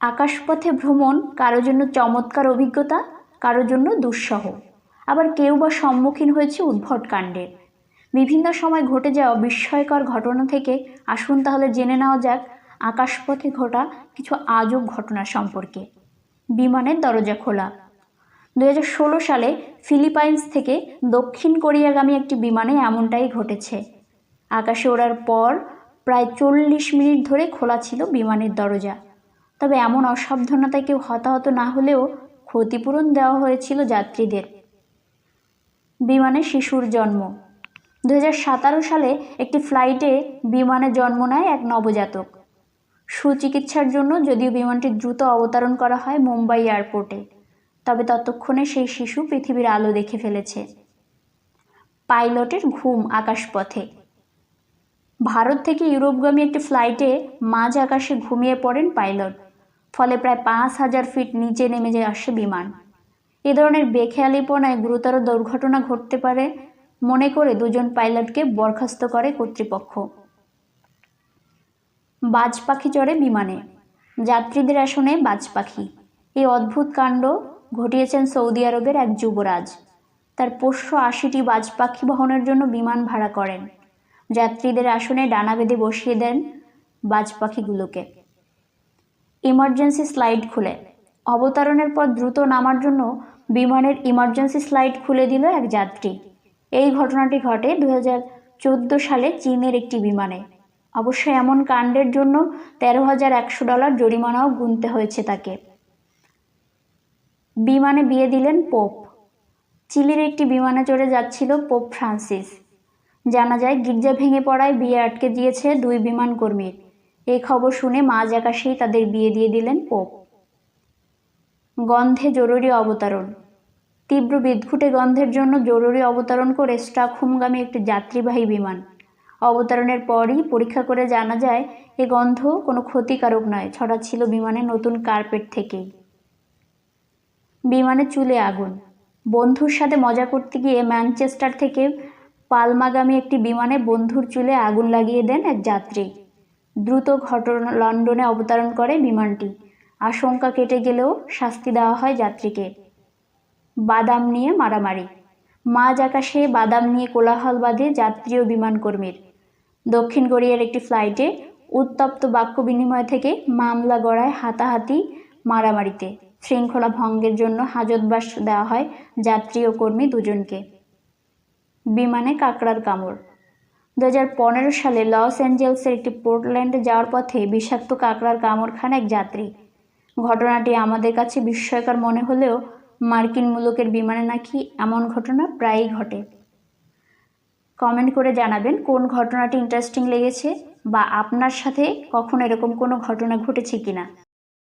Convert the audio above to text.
আকাশপথে ভ্রমণ কারও জন্য চমৎকার অভিজ্ঞতা, কারও জন্য দুঃসহ। আবার কেউ বা সম্মুখীন হয়েছে উদ্ভট কাণ্ডের। বিভিন্ন সময় ঘটে যাওয়া বিস্ময়কর ঘটনা থেকে আসুন তাহলে জেনে নেওয়া যাক আকাশপথে ঘটা কিছু আজব ঘটনা সম্পর্কে। বিমানের দরজা খোলা। দু হাজার ষোলো সালে ফিলিপাইন্স থেকে দক্ষিণ কোরিয়াগামী একটি বিমানে এমনটাই ঘটেছে। আকাশে ওড়ার পর প্রায় চল্লিশ মিনিট ধরে খোলা ছিল বিমানের দরজা। তবে এমন অসাবধানতায় কেউ হতাহত না হলেও ক্ষতিপূরণ দেওয়া হয়েছিল যাত্রীদের। বিমানে শিশুর জন্ম। দু হাজার সতেরো সালে একটি ফ্লাইটে বিমানে জন্ম নেয় এক নবজাতক। সুচিকিৎসার জন্য যদিও বিমানটি দ্রুত অবতরণ করা হয় মুম্বাই এয়ারপোর্টে, তবে ততক্ষণে সেই শিশু পৃথিবীর আলো দেখে ফেলেছে। পাইলটের ঘুম আকাশপথে। ভারত থেকে ইউরোপগামী একটি ফ্লাইটে মাঝ আকাশে ঘুমিয়ে পড়েন পাইলট। ফলে প্রায় পাঁচ হাজার ফিট নিচে নেমে যায় আসে বিমান। এ ধরনের বেখেয়ালিপনায় গুরুতর দুর্ঘটনা ঘটতে পারে মনে করে দুজন পাইলটকে বরখাস্ত করে কর্তৃপক্ষ। বাজ পাখি চড়ে বিমানে। যাত্রীদের আসনে বাজ পাখি এই অদ্ভুত কাণ্ড ঘটিয়েছেন সৌদি আরবের এক যুবরাজ। তার পোষ্য আশিটি বাজ পাখি বহনের জন্য বিমান ভাড়া করেন। যাত্রীদের আসনে ডানা বেঁধে বসিয়ে দেন বাজ পাখিগুলোকে ইমার্জেন্সি স্লাইড খুলে। অবতরণের পর দ্রুত নামার জন্য বিমানের ইমার্জেন্সি স্লাইড খুলে দিল এক যাত্রী। এই ঘটনাটি ঘটে দু হাজার চোদ্দ সালে চীনের একটি বিমানে। অবশ্য এমন কাণ্ডের জন্য তেরো হাজার একশো ডলার জরিমানাও গুনতে হয়েছে তাকে। বিমানে বিয়ে দিলেন পোপ। চিলির একটি বিমানে চড়ে যাচ্ছিল পোপ ফ্রান্সিস। জানা যায়, গির্জা ভেঙে পড়ায় বিয়ে আটকে দিয়েছে দুই বিমান কর্মীর এই খবর শুনে মাঝ আকাশেই তাদের বিয়ে দিয়ে দিলেন পোপ। গন্ধে জরুরি অবতরণ। তীব্র বিদ্ঘুটে গন্ধের জন্য জরুরি অবতরণ করে স্টকহোমগামী একটি যাত্রীবাহী বিমান। অবতরণের পরই পরীক্ষা করে জানা যায়, এ গন্ধ কোনো ক্ষতিকারক নয়, ছড়াচ্ছিল বিমানের নতুন কার্পেট থেকেই। বিমানে চুলে আগুন। বন্ধুর সাথে মজা করতে গিয়ে ম্যানচেস্টার থেকে পালমাগামী একটি বিমানে বন্ধুর চুলে আগুন লাগিয়ে দেন এক যাত্রী। দ্রুত ঘটনা লন্ডনে অবতরণ করে বিমানটি। আশঙ্কা কেটে গেলেও শাস্তি দেওয়া হয় যাত্রীকে। বাদাম নিয়ে মারামারি। মাঝ আকাশে বাদাম নিয়ে কোলাহল বাঁধে যাত্রী ও বিমান কর্মীর দক্ষিণ কোরিয়ার একটি ফ্লাইটে উত্তপ্ত বাক্য বিনিময় থেকে মামলা গড়ায় হাতাহাতি মারামারিতে। শৃঙ্খলা ভঙ্গের জন্য হাজতবাস দেওয়া হয় যাত্রী ও কর্মী দুজনকে। বিমানে কাকড়ার কামড়। দু হাজার পনেরো সালে লস অ্যাঞ্জেলসের একটি পোর্টল্যান্ডে যাওয়ার পথে বিষাক্ত কাঁকড়ার কামড় খান এক যাত্রী। ঘটনাটি আমাদের কাছে বিস্ময়কর মনে হলেও মার্কিন মুলুকের বিমানে নাকি এমন ঘটনা প্রায়ই ঘটে। কমেন্ট করে জানাবেন, কোন ঘটনাটি ইন্টারেস্টিং লেগেছে বা আপনার সাথে কখনো এরকম কোনো ঘটনা ঘটেছে কিনা?